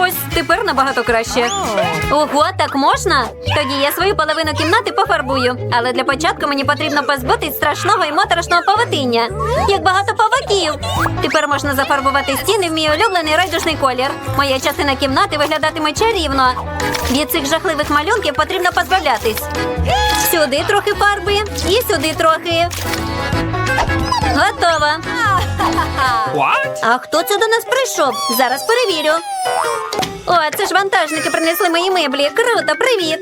Ось тепер набагато краще. Ого, так можна? Тоді я свою половину кімнати пофарбую. Але для початку мені потрібно позбутись страшного і моторошного павутиння. Як багато павуків. Тепер можна зафарбувати стіни в мій улюблений райдужний колір. Моя частина кімнати виглядатиме чарівно. Від цих жахливих малюнків потрібно позбавлятись. Сюди трохи фарби і сюди трохи. Готово. What? А хто це до нас прийшов? Зараз перевірю. О, це ж вантажники принесли мої меблі. Круто, привіт.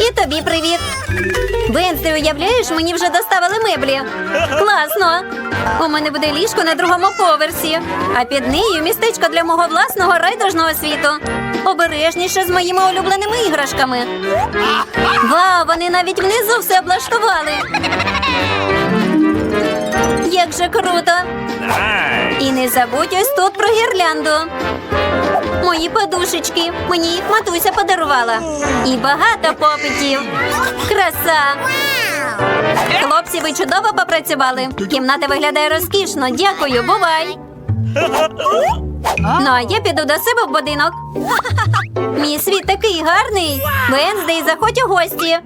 І тобі привіт. Бенс, ти уявляєш, мені вже доставили меблі. Класно. У мене буде ліжко на другому поверсі, а під нею містечко для мого власного райдужного світу. Обережніше з моїми улюбленими іграшками. Вау, вони навіть внизу все облаштували. Як же круто! І не забудь ось тут про гірлянду. Мої подушечки. Мені їх матуся подарувала. І багато попитів. Краса. Хлопці, ви чудово попрацювали. Кімната виглядає розкішно. Дякую, бувай. Ну, а я піду до себе в будинок. Мій світ такий гарний. Венздей, заходь у гості.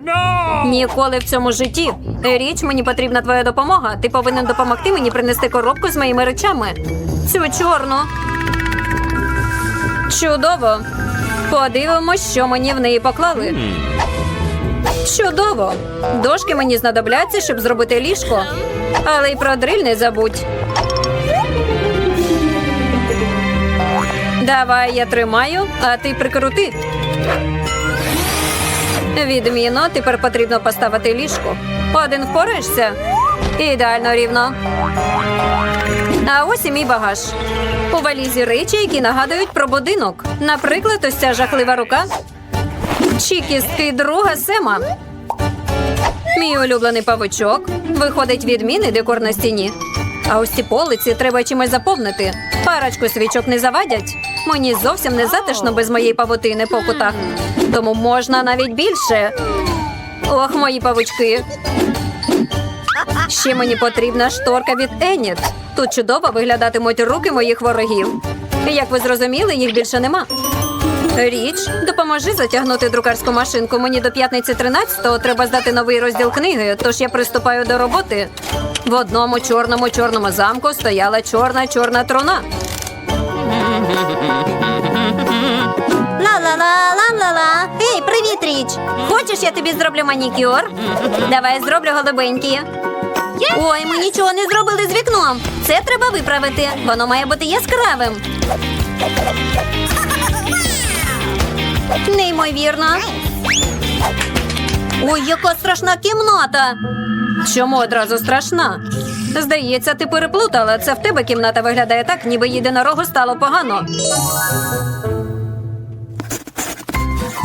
Ніколи в цьому житті. Річ, мені потрібна твоя допомога. Ти повинен допомогти мені принести коробку з моїми речами. Цю чорну. Чудово. Подивимось, що мені в неї поклали. Чудово. Дошки мені знадобляться, щоб зробити ліжко. Але й про дриль не забудь. Давай я тримаю, а ти прикрути. Відмінно, тепер потрібно поставити ліжко. Один впораєшся? Ідеально рівно. А ось і мій багаж. У валізі речі, які нагадують про будинок. Наприклад, ось ця жахлива рука. Чи кістки друга Сема. Мій улюблений павучок. Виходить відмінний декор на стіні. А ось ці полиці треба чимось заповнити. Парочку свічок не завадять. Мені зовсім не затишно без моєї павутини по кутах. Тому можна навіть більше. Ох, мої павучки. Ще мені потрібна шторка від Еніт. Тут чудово виглядатимуть руки моїх ворогів. Як ви зрозуміли, їх більше нема. Річ, допоможи затягнути друкарську машинку. Мені до п'ятниці 13-го треба здати новий розділ книги, тож я приступаю до роботи. В одному чорному чорному замку стояла чорна чорна труна. Ла-ла-ла-ла-ла-ла. Ей, привіт, Річ! Хочеш, я тобі зроблю манікюр? Давай зроблю голубенькі. Ой, ми нічого не зробили з вікном. Це треба виправити. Воно має бути яскравим. Неймовірно. Ой, яка страшна кімната. Чому одразу страшна? Здається, ти переплутала. Це в тебе кімната виглядає так, ніби єдинорогу стало погано.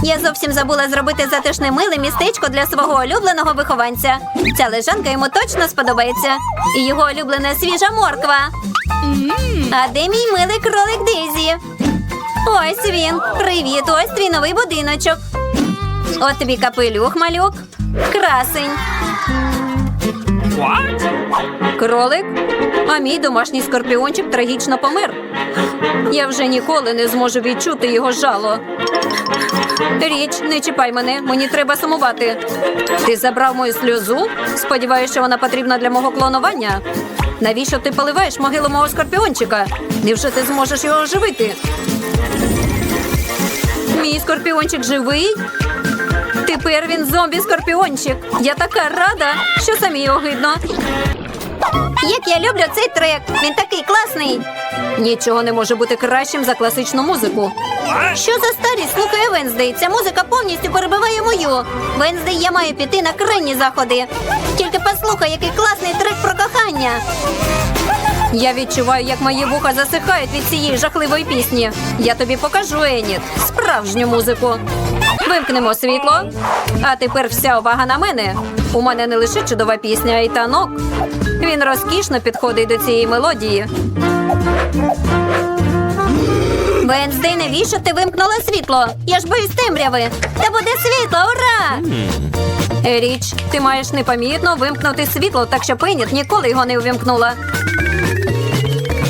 Я зовсім забула зробити затишне миле містечко для свого улюбленого вихованця. Ця лежанка йому точно сподобається. І його улюблена свіжа морква. А де мій милий кролик Дезі? Ось він. Привіт, ось твій новий будиночок. От тобі капелюх, малюк. Красень. Кролик? А мій домашній скорпіончик трагічно помер. Я вже ніколи не зможу відчути його жало. Річ, не чіпай мене, мені треба сумувати. Ти забрав мою сльозу? Сподіваюся, що вона потрібна для мого клонування. Навіщо ти поливаєш могилу мого скорпіончика? Невже ти зможеш його оживити? Мій скорпіончик живий? Тепер він зомбі-скорпіончик. Я така рада, що самі огидно. Як я люблю цей трек! Він такий класний. Нічого не може бути кращим за класичну музику. Що за старість слухає Венздей? Ця музика повністю перебиває мою. Венздей, я маю піти на крайні заходи. Тільки послухай, який класний трек про кохання. Я відчуваю, як мої вуха засихають від цієї жахливої пісні. Я тобі покажу, Еніт, справжню музику. Вимкнемо світло. А тепер вся увага на мене. У мене не лише чудова пісня, а й танок. Він розкішно підходить до цієї мелодії. Венздей, навіщо ти вимкнула світло? Я ж боюсь темряви. Та буде світло, ура! Річ, ти маєш непомітно вимкнути світло, так що Пеніт ніколи його не увімкнула.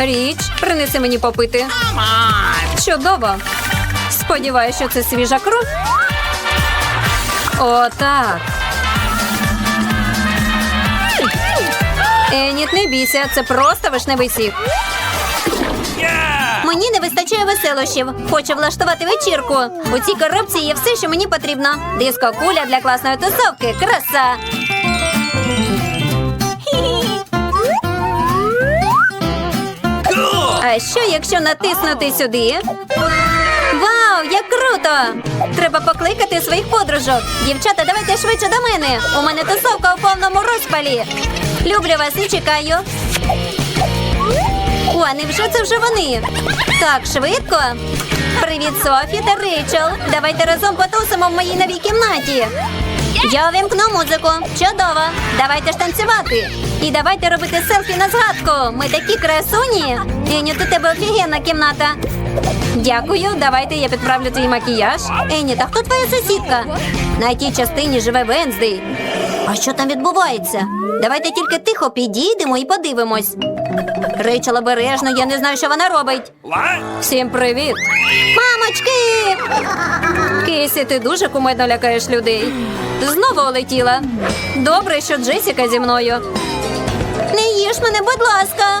Річ, принеси мені попити. Чудово. Сподіваюся, що це свіжа кров. Отак. Еніт, не бійся, це просто вишневий сік. Yeah! Мені не вистачає веселощів. Хочу влаштувати вечірку. У цій коробці є все, що мені потрібно. Диско куля для класної тусовки. Краса. Що, якщо натиснути сюди? Вау, як круто! Треба покликати своїх подружок. Дівчата, давайте швидше до мене. У мене тусовка у повному розпалі. Люблю вас і чекаю. О, невже це вже вони? Так, швидко. Привіт, Софі та Рейчел. Давайте разом потусимо в моїй новій кімнаті. Я увімкну музику. Чудово. Давайте ж танцювати. І давайте робити селфі на згадку. Ми такі красуні. Еню, у тебе офігенна кімната. Дякую, давайте я підправлю твій макіяж. Ені, та хто твоя сусідка? На тій частині живе Венздей. А що там відбувається? Давайте тільки тихо підійдемо і подивимось. Рейчел обережно, я не знаю, що вона робить. Всім привіт! Мамочки! Кейсі, ти дуже кумедно лякаєш людей. Знову улетіла. Добре, що Джесіка зі мною. Не їж мене, будь ласка.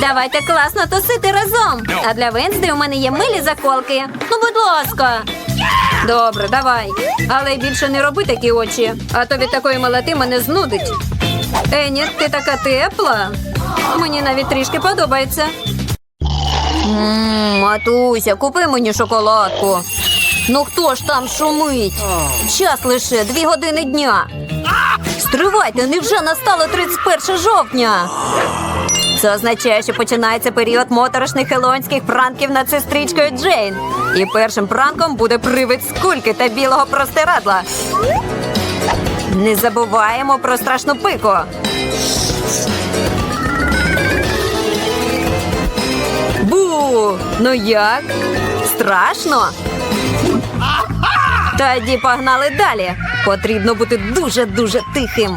Давайте класно тусити разом. А для Венсди у мене є милі заколки. Ну, будь ласка. Добре, давай. Але більше не роби такі очі, а то від такої милоти мене знудить. Ені, ти така тепла. Мені навіть трішки подобається. Ммм, Матуся, купи мені шоколадку. Ну хто ж там шумить? Час лише дві години дня. Стривайте, невже настало 31 жовтня? Це означає, що починається період моторошних хелонських пранків над сестричкою Джейн. І першим пранком буде привид скульки та білого простирадла. Не забуваємо про страшну пику. Фу, ну як? Страшно? Тоді погнали далі. Потрібно бути дуже-дуже тихим.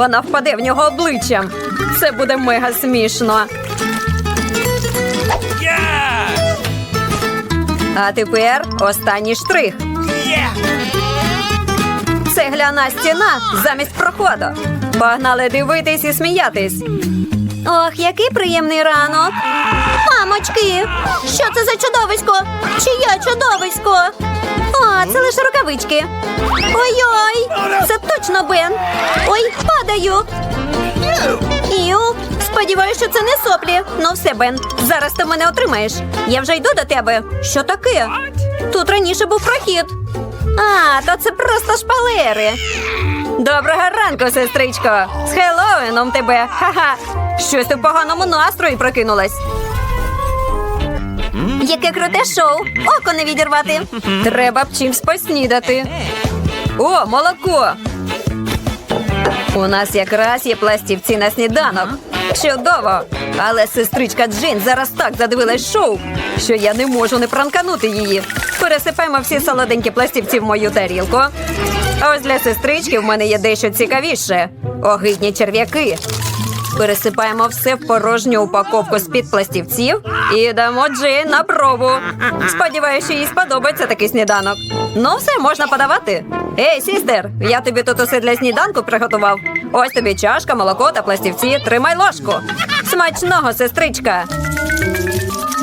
Вона впаде в нього обличчям. Це буде мега смішно. Yes! А тепер останній штрих. Yeah! Цегляна стіна замість проходу. Погнали дивитись і сміятись. Ох, який приємний ранок. Мамочки, що це за чудовисько? Чия чудовисько? О, це лише рукавички. Ой-ой, це точно Бен. Ой, падаю. Іу, сподіваюся, що це не соплі. Ну все, Бен, зараз ти мене отримаєш. Я вже йду до тебе. Що таке? Тут раніше був прохід. А, то це просто шпалери. Доброго ранку, сестричко. З Хеллоуіном тебе. Ха-ха. Щось в поганому настрої прокинулась. Яке круте шоу. Око не відірвати. Треба б чимсь поснідати. О, молоко. У нас якраз є пластівці на сніданок. Чудово! Але сестричка Джейн зараз так задивилась шоу, що я не можу не пранканути її. Пересипаємо всі солоденькі пластівці в мою тарілку. Ось для сестрички в мене є дещо цікавіше. Огидні черв'яки. Пересипаємо все в порожню упаковку з-під пластівців і дамо Джейн на пробу. Сподіваюся, їй сподобається такий сніданок. Ну, все можна подавати. Ей, сістер, я тобі тут усе для сніданку приготував. Ось тобі чашка, молоко та пластівці. Тримай ложку. Смачного, сестричка.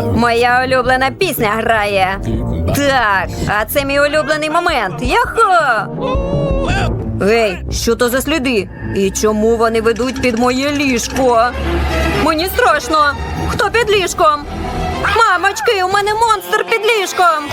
Моя улюблена пісня грає. Так, а це мій улюблений момент. Яхо! Гей, що то за сліди? І чому вони ведуть під моє ліжко? Мені страшно. Хто під ліжком? Мамочки, у мене монстр під ліжком.